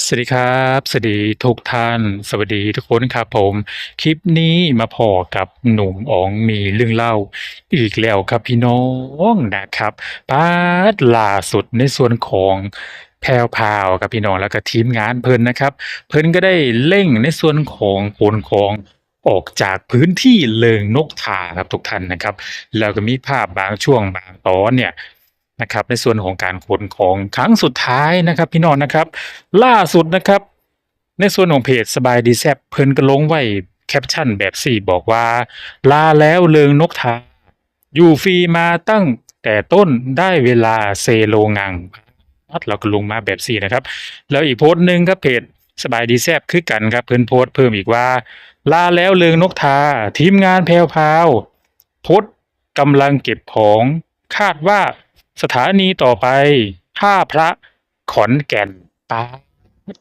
สวัสดีครับ สวัสดีทุกท่าน สวัสดีทุกคนครับผม คลิปนี้มาพอกับหนุ่มอ๋องมีเรื่องเล่า อีกแล้วครับพี่น้องนะครับปาดล่าสุดในส่วนของแพรวพาวครับพี่น้องแล้วก็ทีมงานเพิ่นนะครับ เพิ่นก็ได้เร่งในส่วนของขนของออกจากพื้นที่เลิงนกทาครับทุกท่านนะครับ แล้วก็มีภาพบางช่วงบางตอนเนี่ย นะครับในส่วนของการขนของครั้งสุดท้ายนะครับ พี่น้องนะครับ ล่าสุดนะครับ ในส่วนของเพจสบายดีแซบเพิ่นก็ลงไว้แคปชั่นแบบสี่บอกว่า ลาแล้วเลิงนกทาอยู่ฟรีมาตั้งแต่ต้นได้เวลาเซโลงังเราก็ลงมาแบบสี่นะครับ แล้วอีกโพสต์หนึ่งครับเพจสบายดีแซบคือกันครับเพิ่นโพสต์เพิ่มอีกว่า ลาแล้วเลิงนกทา ทีมงานแพรวพาวโพสต์กำลังเก็บของคาดว่า สถานีต่อไปท่าพระขอนแก่นปา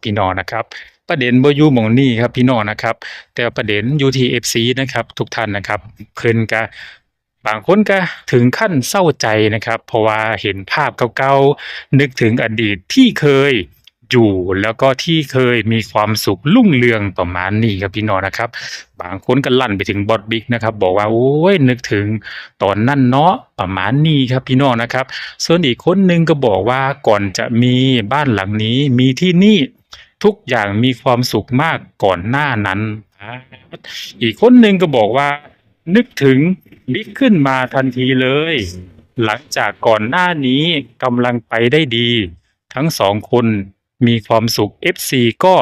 พี่น้องนะครับ ประเด็นบ่อยู่มองนี่ครับพี่น้องนะครับ แต่ประเด็นอยู่ที่ FC นะครับ ทุกท่านนะครับ เพิ่นกะบางคนก็ถึงขั้นเศร้าใจนะครับ เพราะว่าเห็นภาพเก่าๆนึกถึงอดีตที่เคย อยู่แล้วก็ที่เคยมีความสุขรุ่งเรืองประมาณนี้ครับพี่น้องนะครับ บางคนก็ลั่นไปถึงบอสบิ๊กนะครับ บอกว่าโอ้ยนึกถึงตอนนั้นเนาะประมาณนี้ครับพี่น้องนะครับ ส่วนอีกคนหนึ่งก็บอกว่าก่อนจะมีบ้านหลังนี้มีที่นี่ทุกอย่างมีความสุขมากก่อนหน้านั้น อีกคนหนึ่งก็บอกว่า นึกถึงบิ๊กขึ้นมาทันทีเลย หลังจากก่อนหน้านี้กำลังไปได้ดี ทั้งสองคน มีความสุข FC ก็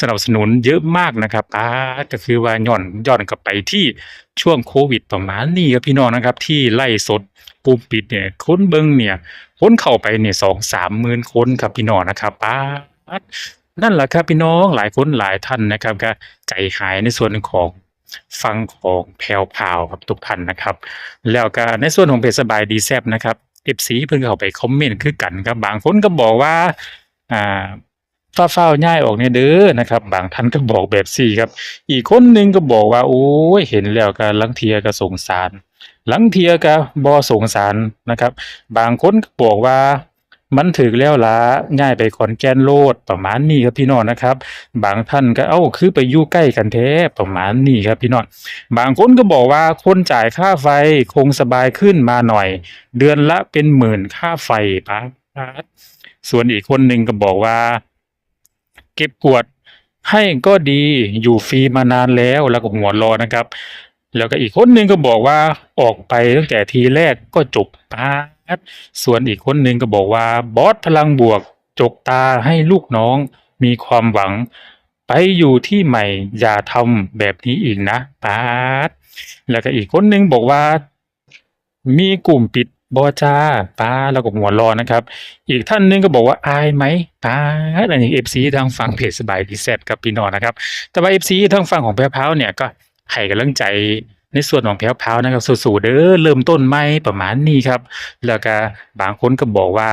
สนับสนุนเยอะมากนะครับอ่าก็คือว่าย้อนย้อนกลับไปที่ช่วงโควิดประมาณนี้ครับพี่น้องนะครับ ที่ไล่สดกลุ่มปิดเนี่ยค้นเบิงเนี่ยค้นเข้าไปเนี่ยสองสามหมื่นคนครับพี่น้องนะครับป๊านั่นแหละครับพี่น้องหลายคนหลายท่านนะครับก็ใจหายในส่วนของฟังของแพรวพาวครับทุกท่านนะครับ แล้วก็ในส่วนของเพจสบายดีแซบนะครับ FC เพิ่นก็เข้าไปคอมเมนต์คือกันครับ บางคนก็บอกว่า อ่าฟ้าเฝ้าๆง่ายออกเนี่ยเด้อนะครับ บางท่านก็บอกแบบสี่ครับ อีกคนหนึ่งก็บอกว่า โอ้ยเห็นแล้วก็ลังเทียก็สงสาร ลังเทียก็บอสงสารนะครับ บางคนก็บอกว่า มันถึกแล้วล่ะย้ายไปขอนแก่นโลดประมาณนี้ครับพี่น้องนะครับ บางท่านก็เอ้าคือไปอยู่ใกล้กันแท้ประมาณนี้ครับพี่น้องบางคนก็บอกว่าคนจ่ายค่าไฟคงสบายขึ้นมาหน่อย เดือนละเป็นหมื่นค่าไฟปะส่วนอีกคนหนึ่งก็บอกว่า เก็บกวดให้ก็ดีอยู่ฟรีมานานแล้วแล้วก็หัวรอนะครับ แล้วก็อีกคนหนึ่งก็บอกว่าออกไปตั้งแต่ทีแรกก็จบปา ส่วนอีกคนหนึ่งก็บอกว่าบอสพลังบวกจกตาให้ลูกน้องมีความหวัง ไปอยู่ที่ใหม่อย่าทำแบบนี้อีกนะปาดแล้วก็อีกคนหนึ่งบอกว่า มีกลุ่มปิดบอจาป้าแล้วก็หัวรอนะครับ อีกท่านหนึงก็บอกว่าอายไหมป้าอันนี้ FC ทางฝั่งเพจสบายดีแซบกับพี่นองนะครับ แต่ว่า FC ทางฝั่งของแพรวพาวเนี่ยก็ให้กำลังใจ ในส่วนของแพรวพาวนะครับสู้ๆเด้อเริ่มต้นใหม่ประมาณนี้ครับ แล้วก็บางคนก็บอกว่า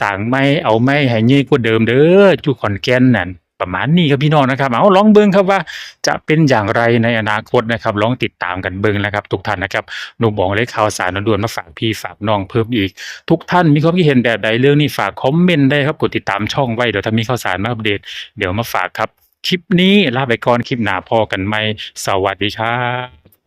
สร้างไม่เอาไม่ให้ใหญ่กว่าเดิมเด้ออยู่ขอนแก่นนั่นประมาณนี้ครับพี่น้องนะครับเอาลองเบิ่งครับว่าจะเป็นอย่างไรในอนาคตนะครับลองติดตามกันเบิ่งนะครับ ทุกท่านนะครับหนูบอกเลยข่าวสารด่วนมาฝากพี่ฝากน้องเพิ่มอีก ทุกท่านมีความคิดเห็นแบบใดเรื่องนี้ฝากคอมเมนต์ได้ครับกดติดตามช่องไว้เดี๋ยวถ้ามีข่าวสารมาอัปเดตเดี๋ยวมาฝากครับ คลิปนี้ลาไปก่อนคลิปหน้าพอกันไหมสวัสดีครับ